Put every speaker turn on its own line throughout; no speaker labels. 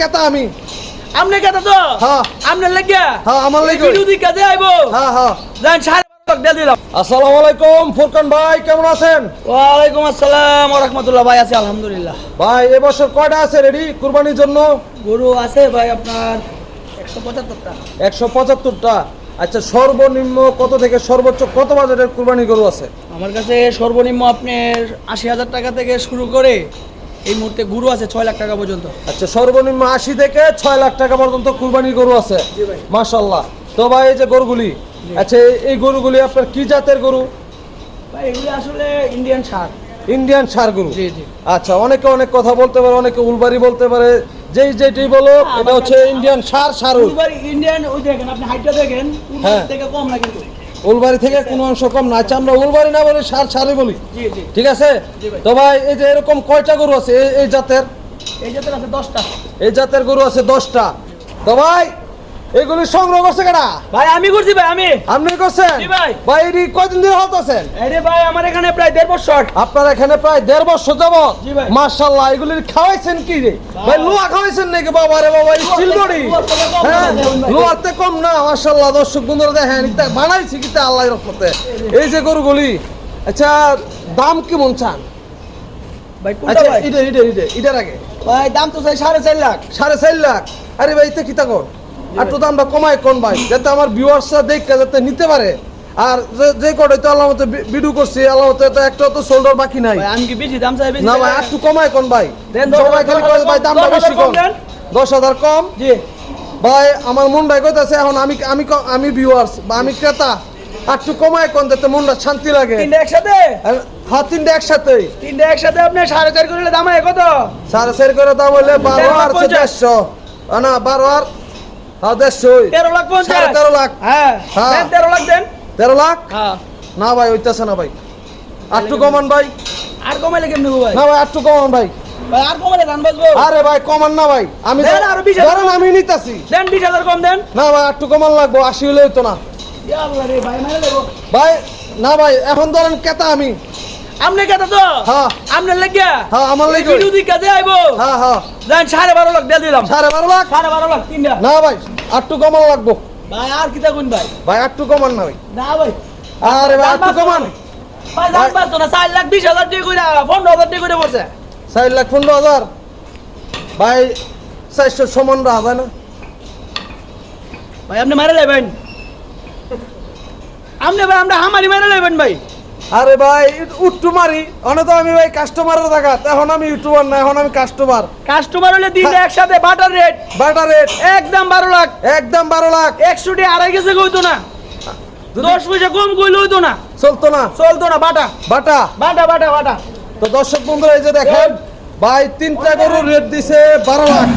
কেতা আমি।
আমনে কেটা তো?
হ্যাঁ।
লাগিয়া?
হ্যাঁ, আমার
যে আইবো।
হ্যাঁ হ্যাঁ।
জান সাড়ে বারো লাখ দিয়ে দিলাম।
আসসালামু আলাইকুম ফুরকান ভাই কেমন আছেন?
ওয়ালাইকুম আসসালাম ওয়া ভাই আছে আলহামদুলিল্লাহ।
ভাই এবছর কয়টা আছে রেডি কুরবানির জন্য?
গরু আছে ভাই আপনার একশো পঁচাত্তরটা।
একশো পঁচাত্তরটা? আচ্ছা সর্বনিম্ন কত থেকে সর্বোচ্চ কত বাজেটের কুরবানি গরু আছে?
আমার কাছে সর্বনিম্ন আপনার আশি হাজার টাকা থেকে শুরু করে এই মুহূর্তে গুরু আছে ছয় লাখ টাকা পর্যন্ত।
আচ্ছা সর্বনিম্ন আশি থেকে ছয় লাখ টাকা পর্যন্ত কুরবানি গরু আছে। মাশাল্লাহ তো ভাই এই যে গরুগুলি আচ্ছা এই- গরুগুলি আপনার কি জাতের গরু?
ভাই এগুলো আসলে ইন্ডিয়ান শার্ট
ইন্ডিয়ান সার গরু। আচ্ছা অনেকে অনেক কথা বলতে পারে অনেকে উলবাড়ি বলতে পারে যেই যেটি বলো এটা হচ্ছে ইন্ডিয়ান সার সারুল।
উলবাড়ি ইন্ডিয়ান ওই দেখেন আপনি হাইটটা দেখেন
হ্যাঁ।
থেকে কম না কিন্তু।
উলবাড়ি থেকে কোনো অংশ কম না। আচ্ছা আমরা উলবাড়ি না বলি সার সারই বলি। ঠিক আছে? তো ভাই এই যে এরকম কয়টা গরু আছে? এই- এই জাতের?
এই জাতের আছে দশটা।
এই জাতের গরু আছে দশটা। তো ভাই এগুলি সংগ্রহ করছে কেনা
ভাই আমি করছি ভাই আমি।
আপনি করছেন?
ভাই।
ভাই এটি কয়দিন ধরে হত আছেন
আরে ভাই আমার এখানে প্রায় দেড় বছর।
আপনার এখানে প্রায় দেড় বছর যাব। মার্শাল্লাহ এগুলি খাওয়াইছেন কি রে? ভাই। লোয়া খাওয়াইছেন নাকি বাবা রে বাবা? স্টিল বডি হ্যাঁ। লোয়ারতে কম না মার্শাল্লাহ দর্শক বন্ধুরা দেখেন বানাইছি কিতা আল্লাহ রহমতে। এই যে গরুগুলি আচ্ছা দাম কেমন চান?
ভাই কোনটা
আচ্ছা
ভাই?
ইডে ইডে ইডে ইডার আগে।
ভাই দাম তো চাই সাড়ে চার লাখ।
সাড়ে চার লাখ। আরে ভাই ইতে কিতা কর? আর তো দামটা কমায় কোন ভাই? যাতে আমার ভিউয়ার্সরা দেখে যাতে নিতে পারে। আর যে- কটাই তো আল্লাহ মতো ভিডিও করছি আল্লাহ মতো তো একটা তো শোল্ডার বাকি নাই।
ভাই আমি কি বেশি দাম চাই বেশি
না? ভাই একটু কমায় কোন ভাই? সবাই খালি কয় ভাই দামটা বেশি
কম।
দশ হাজার কম?
জি।
ভাই আমার মনটাই কইতাছে এখন আমি আমি আমি ভিউয়ার্স বা আমি ক্রেতা। একটু কমায় কোন যাতে মনটা শান্তি লাগে।
তিনটা একসাথে?
হাত তিনটে একসাথেই
তিনটা একসাথে আপনি সাড়ে চার করলে দাম হয় কত?
সাড়ে চার করে দাম হইলে বারো আর আ, না বারো আর হ্যাঁ দেড়শোই
তেরো লাখ পঞ্চাশ।
তেরো লাখ।
হ্যাঁ।
হ্যাঁ।
তেরো লাখ দেন।
তেরো লাখ?
হ্যাঁ।
না ভাই হইতাছে না ভাই। আটটু কমান ভাই।
আর কমাইলে কেমনি ভাই?
না ভাই আটটু কমান ভাই।
আর কমাইলে গান বাজবো
আরে ভাই কমান না ভাই। আমি
দেন আরও বিশ হাজার।
ধরেন আমি নিতাছি।
দেন কম
না ভাই আটটু কমান লাগবো হলে না।
ইয়া আল্লাহ রে ভাই মাইলে দেবো
ভাই না ভাই এখন ধরেন কেতা আমি।
আপনি কেটা তো?
হ্যাঁ।
আপনার লাগিয়া
হ্যাঁ আমার লেগে।
দিকে যে আইবো?
হ্যাঁ হ্যাঁ।
সাড়ে বারো লাখ দিয়ে দিলাম।
সাড়ে বারো লাখ?
সাড়ে বারো লাখ তিনটা
না ভাই আটটু কমান লাগবো।
ভাই আর কিতা কোন ভাই?
ভাই আটটু কমান না ভাই।
না ভাই।
আরে ভাই আটটু কমান।
ভাই দাম বাড়তো না। চার লাখ বিশ হাজার দিয়ে করে পনেরো হাজার দিয়ে করে পড়ছে
চার লাখ পনেরো হাজার। ভাই চারশো সমান রাখা যায় না।
ভাই আপনি মারে লাইবেন। আপনি ভাই আমরা হামারি মারে লাইবেন ভাই।
আরে ভাই উঠটু মারি অনে তো আমি ভাই কাস্টমারের দেখা। এখন আমি ইউটিউবার না এখন আমি কাস্টমার
কাস্টমার হলে দিন। একসাথে বাটার রেট
বাটা রেট
একদম বারো লাখ।
একদম বারো লাখ।
একশো টি আড়াই গেছে কইতো না। দশ পয়সা কম কইলে হইতো না।
চলতো না।
চলতো না বাটা।
বাটা।
বাটা বাটা বাটা।
তো দর্শক বন্ধুরা এই যে দেখেন ভাই তিনটা গরুর রেট দিছে বারো লাখ।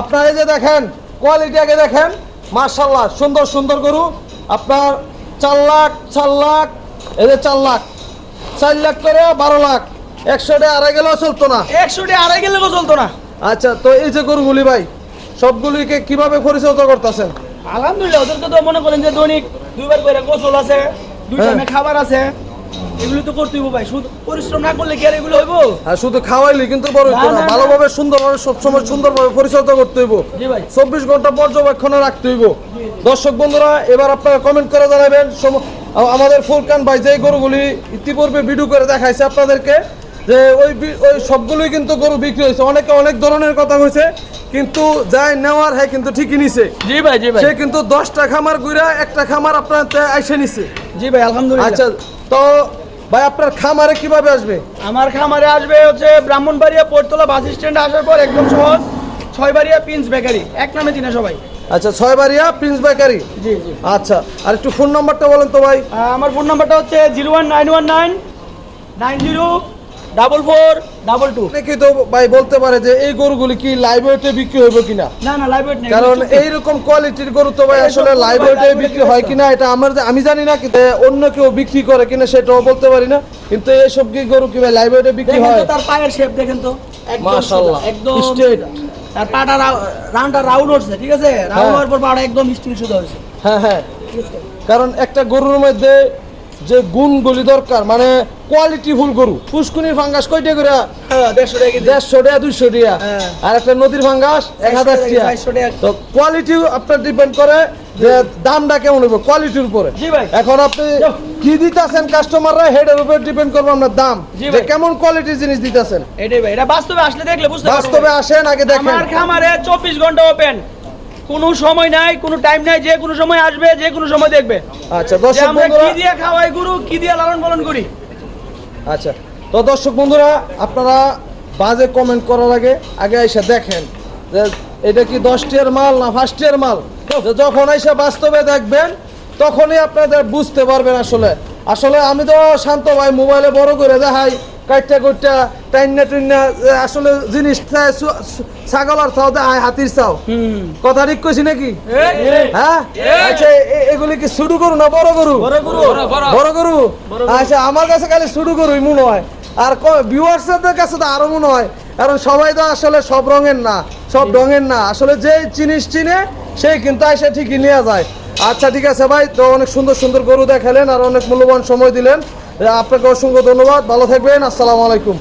আপনার এই যে দেখেন কোয়ালিটি আগে দেখেন। মার্শাল্লাহ সুন্দর সুন্দর গরু। আপনার চার লাখ চার লাখ এই যে চার লাখ। চার লাখ করে বারো লাখ। একশো টাকা আড়াই গেলেও চলতো না।
একশো টি আড়াই গেলে চলতো না।
আচ্ছা তো এই যে গরুগুলি ভাই সবগুলিকে কীভাবে পরিচর্যা করতেছেন?
আলহামদুলিল্লাহ ওদেরকে তো মনে করেন যে দৈনিক দুইবার করে গোসল আছে দুই
হ্যাঁ।
টাইমে খাবার আছে। এগুলো তো করতেই হবে ভাই। শুধু পরিশ্রম না করলে কি আর এগুলো হইব?
আর শুধু খাওয়াইলি কিন্তু বড় হইতো
না।
ভালোভাবে সুন্দরভাবে সবসময় সুন্দরভাবে পরিচর্যা করতে হইব।
জি ভাই।
চব্বিশ ঘণ্টা পর্যবেক্ষণে রাখতে হইব। দর্শক বন্ধুরা এবার আপনারা কমেন্ট করে জানাবেন আমাদের ফুরকান ভাই যে গরুগুলি ইতিপূর্বে ভিডিও করে দেখাইছে আপনাদেরকে যে ওই ওই সবগুলোই কিন্তু গরু বিক্রি হয়েছে। অনেকে অনেক ধরনের কথা হয়েছে কিন্তু যাই নেওয়ার হ্যাঁ কিন্তু ঠিকই নিছে।
জি ভাই জি ভাই।
সে কিন্তু দশটা খামার ঘুরা একটা খামার আপনার আইসে নিছে।
জি ভাই আলহামদুলিল্লাহ।
আচ্ছা তো ভাই আপনার খামারে কীভাবে আসবে?
আমার খামারে আসবে হচ্ছে ব্রাহ্মণবাড়িয়া পোর্তলা বাস স্ট্যান্ডে আসার পর একদম সহজ ছয়বাড়িয়া পিন্স বেকারি। এক নামে চিনে সবাই।
আচ্ছা ছয়বাড়িয়া প্রিন্স বেকারি
জি জি।
আচ্ছা আর একটু ফোন নাম্বারটা বলেন তো ভাই।
আমার ফোন নাম্বারটা হচ্ছে zero one nine one nine nine zero double four double two.
তো ভাই বলতে পারে যে এই গরুগুলি কি লাইভ ওয়েটে বিক্রি হইব কিনা?
না না লাইভ ওয়েট
কারণ এইরকম কোয়ালিটির গরু তো ভাই আসলে
সব
লাইভ ওয়েটে বিক্রি হয় কিনা এটা আমার আমি জানি না কিন্তু অন্য কেউ বিক্রি করে কিনা সেটাও বলতে পারি না। কিন্তু এইসব কি গরু কি ভাই লাইভ ওয়েটে বিক্রি হয়?
তার পায়ের শেপ দেখেন তো। একদম
মাশাআল্লাহ,
একদম
straight।
তার পাটা রাউন্ডটা রাউন্ড হচ্ছে ঠিক আছে? রাউন্ড
হ্যাঁ।
হওয়ার পর পাটা একদম স্টিল সোজা হয়েছে।
হ্যাঁ হ্যাঁ। কারণ একটা গরুর মধ্যে যে গুণগুলি দরকার মানে কোয়ালিটি ফুল গরু। পুষ্কুনির ফাঙ্গাস কয়টা করে?
হ্যাঁ দেড়শো টাকা
দুইশো টাকা।
হ্যাঁ।
আর একটা নদীর ফাঙ্গাস এক হাজার টাকা তো কোয়ালিটি আপনার ডিপেন্ড করে যে দামটা কেমন হবে কোয়ালিটির উপরে। এখন আপনি কি দিতেছেন কাস্টমাররা হেডের উপরে ডিপেন্ড করবে আপনার দাম। যে কেমন কোয়ালিটির জিনিস দিতেছেন।
এটাই ভাই এটা বাস্তবে আসলে দেখলে বুঝতে
বাস্তবে আসেন আগে দেখেন।
আমার খামারে চব্বিশ ঘণ্টা ওপেন কোনো সময় নাই কোনো টাইম নাই যে কোনো সময় আসবে যে কোনো সময় দেখবে।
আচ্ছা দর্শক
আমরা কি দিয়ে খাওয়াই গুরু কি দিয়ে লালন পালন করি?
আচ্ছা তো দর্শক বন্ধুরা আপনারা বাজে কমেন্ট করার আগে আগে এসে দেখেন যে এটা কি দশ টিয়ার মাল না ফার্স্ট টিয়ার মাল? যে যখন এসে বাস্তবে দেখবেন তখনই আপনাদের বুঝতে পারবেন আসলে। আসলে আমি তো শান্ত ভাই মোবাইলে বড় করে দেখাই। কাইটটা টাইন্না টুইন্না আসলে জিনিস ছাগল আর চাও দেখায় হাতির চাও। কথা ঠিক কইছি নাকি? হ্যাঁ? আচ্ছা এগুলি কি শুরু করু না বড় করু?
বড় গরু
আচ্ছা আমার কাছে খালি শুরু গরুই মনে হয়। আর ভিউয়ার্সদের কাছে তো আরও মনে হয়। কারণ সবাই তো আসলে সব রঙের না সব রঙের না। আসলে যে জিনিস চিনে সেই কিন্তু এসে ঠিকই নিয়ে যায়। আচ্ছা ঠিক আছে ভাই তো অনেক সুন্দর সুন্দর গরু দেখালেন আর অনেক মূল্যবান সময় দিলেন। আপনাকে অসংখ্য ধন্যবাদ। ভালো থাকবেন। আসসালামু আলাইকুম।